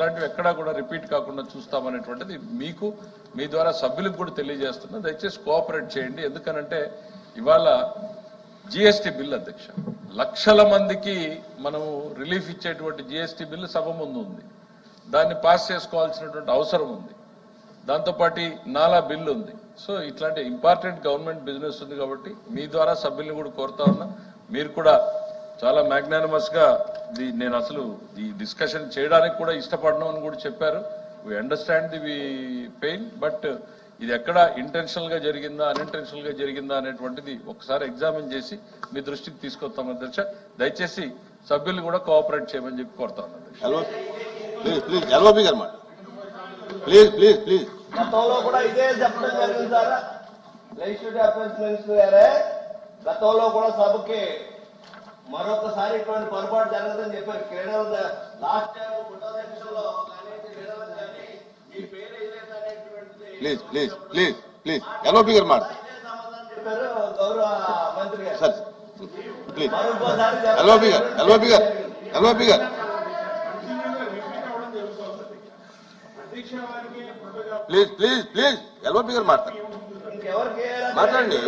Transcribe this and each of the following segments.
అలాంటివి ఎక్కడా కూడా రిపీట్ కాకుండా చూస్తామనేటువంటిది మీకు మీ ద్వారా సభ్యులకు కూడా తెలియజేస్తున్నా. దయచేసి కోఆపరేట్ చేయండి. ఎందుకనంటే ఇవాళ జిఎస్టీ బిల్ అధ్యక్ష. లక్షల మందికి మనము రిలీఫ్ ఇచ్చేటువంటి జిఎస్టీ బిల్లు సభ ముందు ఉంది. దాన్ని పాస్ చేసుకోవాల్సినటువంటి అవసరం ఉంది. దాంతోపాటు నాలా బిల్లు ఉంది. సో ఇట్లాంటి ఇంపార్టెంట్ గవర్నమెంట్ బిజినెస్ ఉంది కాబట్టి మీ ద్వారా సభ్యుల్ని కూడా కోరుతా ఉన్నా. మీరు కూడా చాలా మ్యాగ్నానిమస్గా ది- నేను అసలు ఈ డిస్కషన్ చేయడానికి కూడా ఇష్టపడను అని కూడా చెప్పారు. We understand the pain but ఇది ఎక్కడ ఇంటెన్షనల్గా జరిగిందా అన్ఇంటెన్షనల్గా జరిగిందా అనేటువంటిది ఒకసారి ఎగ్జామిన్ చేసి మీ దృష్టికి తీసుకొస్తాం అధ్యక్ష దయచేసి సభ్యులు కూడా కోఆపరేట్ చేయమని చెప్పి కోరుతా ఉన్నాను. గతంలో కూడా సభకి మరొకసారి ఇటువంటి పొరపాటు జరగదని చెప్పారు. క్రీడలు లాస్ట్ టైం కానీ క్రీడలు కానీ మీ పేరు please please please please. LOP గారు మాట సార్. ప్లీజ్. మరొకసారి ఎల్ఓపి గారు ఎల్ఓపి గారు ఎల్ఓపి గారు. Please please please. ఎల్ఓపి గారు మాట్లాడండి. మాట్లాడండి.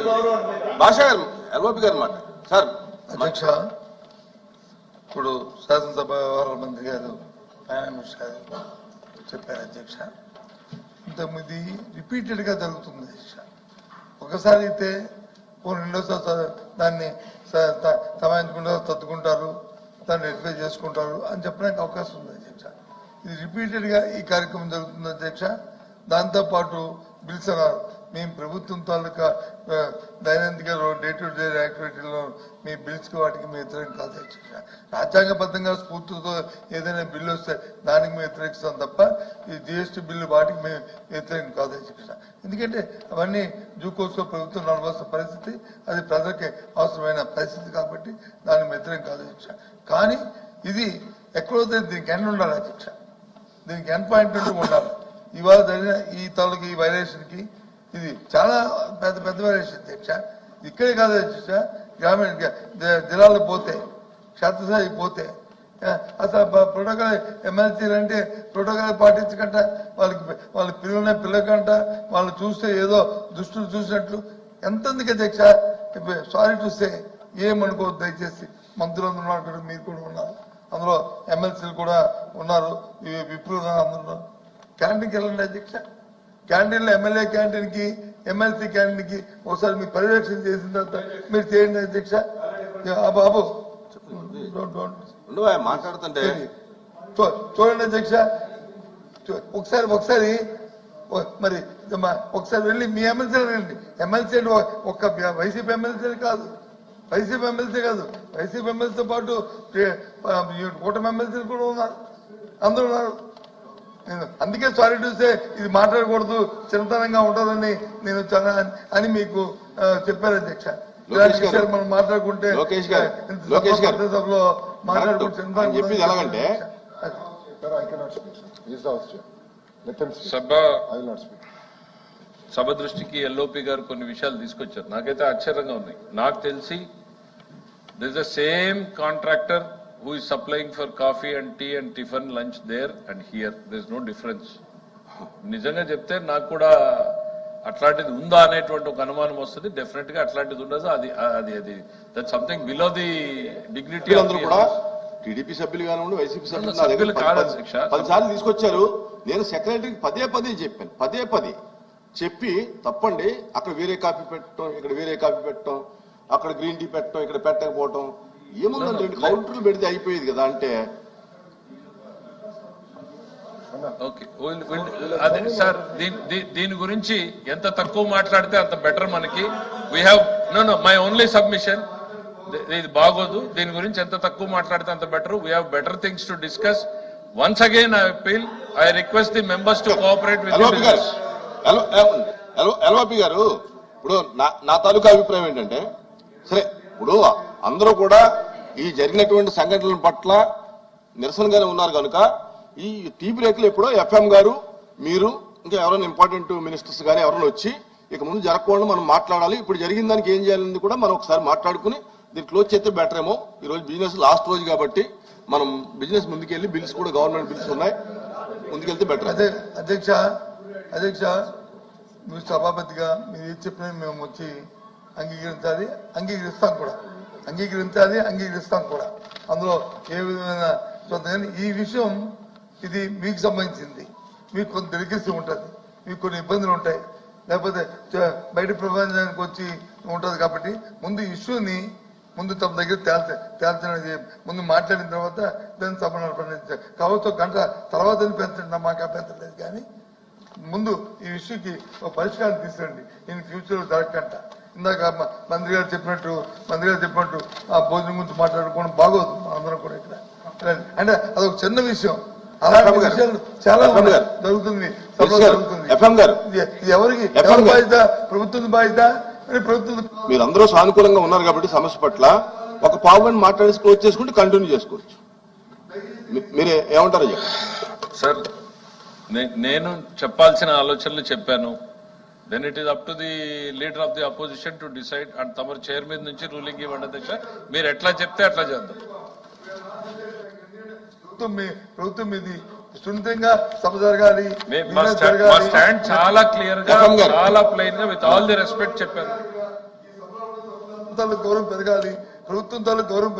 భాష గారు ఎల్ఓపి గారు మాట సార్ అధ్యక్ష ఇప్పుడు శాసనసభ వ్యవహారాల మంత్రి గారు ఫైనాన్స్ గారు చెప్పారు అధ్యక్ష. ఇంతకుముందు రిపీటెడ్గా జరుగుతుంది అధ్యక్ష. ఒకసారి అయితే రెండోసారి దాన్ని స- సమాయించుకుంటారు తత్తుకుంటారు దాన్ని రెక్టిఫై చేసుకుంటారు అని చెప్పడానికి అవకాశం ఉంది అధ్యక్ష. ఇది రిపీటెడ్గా ఈ కార్యక్రమం జరుగుతుంది అధ్యక్ష. దాంతో పాటు బిల్స్ అన్నారు మేము ప్రభుత్వం తాలూకా ఆ, దైనందిక డే టు డే యాక్టివిటీలో మీ బిల్స్ వాటికి మీ వ్యతిరేకం కాదు రాజ్యాంగబద్ధంగా స్ఫూర్తితో ఏదైనా బిల్లు వస్తే దానికి మేము వ్యతిరేకిస్తాం తప్ప ఈ జిఎస్టీ బిల్లు వాటికి మేము వ్యతిరేకం కాదు ఎందుకంటే అవన్నీ జూకోస్లో ప్రభుత్వం నడవాల్సిన పరిస్థితి అది ప్రజలకి అవసరమైన పరిస్థితి కాబట్టి దానికి వ్యతిరేకం కాదు కానీ ఇది ఎక్కడో దీనికి ఎండ్ ఉండాలి అధ్యక్ష దీనికి ఎండ్ పాయింట్ ఉండాలి. ఇవాళ జరిగిన ఈ తాలూకు ఈ వైలేషన్కి ఇది చాలా పెద్ద పెద్ద దీక్ష అధ్యక్ష ఇక్కడే కాదు అధ్యక్ష గ్రామీణ జ- పోతే క్షేత్రస్థాయి పోతే అసలు ప్రోటోకాల్ ఎమ్మెల్సీలు అంటే ప్రోటోకాల్ పాటించకంట వాళ్ళకి వాళ్ళ పిల్లలనే పిల్లకంట వాళ్ళు చూస్తే ఏదో దుష్టులు చూసినట్లు. ఎంతమందికి అధ్యక్ష? సారీ చూస్తే ఏమనుకోవద్దు దయచేసి మంత్రులు అందరూ ఉన్నారు మీరు కూడా ఉన్నారు. అందులో ఎమ్మెల్సీలు కూడా ఉన్నారు. ఈ విప్రులు అందరూ. ఉన్నారు క్యాంటీన్కి వెళ్ళండి అధ్యక్ష. క్యాంటీన్లో ఎమ్మెల్యే క్యాంటీన్కి ఎమ్మెల్సీ క్యాంటీన్కి ఒకసారి మీరు పర్యవేక్షణ చేసిన తర్వాత మీరు చేయండి అధ్యక్ష బాబు మాట్లాడుతుంటే. చూడండి అధ్యక్ష ఒకసారి ఒకసారి మరి మా- ఒకసారి వెళ్ళి మీ ఎమ్మెల్సీ రండి. ఎమ్మెల్సీ ఒక్క వైసీపీ ఎమ్మెల్సీ కాదు. వైసీపీ ఎమ్మెల్సీ కాదు. వైసీపీ ఎమ్మెల్సీతో పాటు కూటమి ఎమ్మెల్సీలు కూడా ఉన్నారు. అందరూ ఉన్నారు. నేను అందుకే సారీ చూస్తే ఇది మాట్లాడకూడదు చిన్నతనంగా ఉంటుందని నేను చాలా అని మీకు చెప్పారు అధ్యక్ష మనం మాట్లాడుకుంటే లోకేష్ గారు. ఇంత లోకేష్ గారు. సభ- సభలో మాట్లాడుకుంటే చెప్పింది ఎలాగంటే. సభ. సభ దృష్టికి ఎల్ఓపి గారు కొన్ని విషయాలు తీసుకొచ్చారు నాకైతే ఆశ్చర్యంగా ఉన్నాయి నాకు తెలిసి this the same contractor who is supplying for coffee and tea and tiffin lunch there and here this no difference నిజంగా చెప్తే నాకు కూడా అట్లాంటిది ఉందా అనేటువంటి ఒక అనుమానం వస్తుంది. డెఫినెట్గా అట్లాంటిది ఉండదు. అది అది అది that something below the dignity సభ్యులందరూ కూడా టీడీపీ సభ్యులు కానివ్వండి వైసీపీ సభ్యులు నా దగ్గర సభ్యులు పది- కాదు పది- అధ్యక్ష. పది సార్లు తీసుకొచ్చారు. నేను సెక్రటరీకి పదే పదే చెప్పాను. పదే పదే చెప్పి తప్పండి అక్కడ వేరే కాఫీ పెట్టడం ఇక్కడ వేరే కాఫీ పెట్టడం అక్కడ గ్రీన్ టీ పెట్టడం ఇక్కడ పెట్టకపోవటం ఏముందంటే రెండు కౌంటర్లు పెడితే అయిపోయేది కదా అంటే. ఓకే. అదే సార్ దీని గురించి ఎంత తక్కువ మాట్లాడితే అంత బెటర్ మనకి. We have no no my only submission ఇది బాగోదు. దీని గురించి ఎంత తక్కువ మాట్లాడితే అంత better. We have better things to discuss once again I appeal I request the members to cooperate with LOP గారు ఇప్పుడు నా నా తాలూకా అభిప్రాయం ఏంటంటే సరే ఇప్పుడు అందరూ కూడా ఈ జరిగినటువంటి సంఘటనల పట్ల నిరసనగానే ఉన్నారు కనుక ఈ టీ బ్రేక్లు ఎప్పుడో ఎఫ్ఎం గారు మీరు ఇంకా ఎవరైనా ఇంపార్టెంట్ మినిస్టర్స్ కానీ ఎవరైనా వచ్చి ఇక ముందు జరగకుండా మనం మాట్లాడాలి. ఇప్పుడు జరిగిన దానికి ఏం చేయాలని కూడా మనం ఒకసారి మాట్లాడుకుని దీన్ని క్లోజ్ చేస్తే బెటర్ ఏమో. ఈ రోజు బిజినెస్ లాస్ట్ రోజు కాబట్టి మనం బిజినెస్ ముందుకెళ్ళి బిల్స్ కూడా గవర్నమెంట్ బిల్స్ ఉన్నాయి. ముందుకెళ్తే బెటర్ అదే అధ్యక్ష అధ్యక్ష మీరు సభాపతిగా మీరు ఏది చెప్పినా మేము వచ్చి అంగీకరించాలి అంగీకరిస్తాం కూడా. అంగీకరించాలి అంగీకరిస్తాం కూడా. అందులో ఏ విధమైన చూద్దాం కానీ ఈ విషయం ఇది మీకు సంబంధించింది. మీకు కొంత డెలికేసీ ఉంటుంది. మీకు కొన్ని ఇబ్బందులు ఉంటాయి. లేకపోతే బయట ప్రపంచానికి వచ్చి ఉంటుంది కాబట్టి ముందు ఇష్యూని ముందు తమ దగ్గర తేల్చ తేల్చడానికి ముందు మాట్లాడిన తర్వాత దాన్ని సభ నడపండి కావచ్చు గంట తర్వాత పెంచండి. మాకు అభ్యంతరం లేదు కానీ ముందు ఈ ఇష్యూకి ఒక పరిష్కారం తీసుకురండి ఇన్ ఫ్యూచర్ జరగకంట ఇందాక మంత్రి గారు చెప్పినట్టు మంత్రి గారు చెప్పినట్టు ఆ భోజనం గురించి మాట్లాడుకోవడం బాగోదు. అందరం కూడా ఇక్కడ. అంటే అదొక చిన్న విషయం. చాలా. జరుగుతుంది. ఎఫ్ఎం గారు. ఎవరికి? ఎవరి. బాధ్యత? ప్రభుత్వం బాధ్యత? అని ప్రభుత్వం మీరందరూ సానుకూలంగా ఉన్నారు కాబట్టి సమస్య పట్ల ఒక పావు గంట మాట్లాడేసి క్లోజ్ చేసుకుంటే కంటిన్యూ చేసుకోవచ్చు. మీ- మీరు ఏమంటారో సార్ నే- నేను చెప్పాల్సిన ఆలోచనలు చెప్పాను. Then it is up to the leader of the opposition to decide and తమరు చైర్ మీద నుంచి రూలింగ్ ఇవ్వండి అధ్యక్ష. మీరు ఎట్లా చెప్తే అట్లా చేద్దాం. ప్రభుత్వం మీది సున్నితంగా సభ జరగాలి స్టాండ్ చాలా క్లియర్గా. చాలా ప్లెయిన్గా విత్ ఆల్ ది రెస్పెక్ట్ చెప్పాను తాలూకు గౌరవం పెరగాలి. ప్రభుత్వం తాలూకు గౌరవం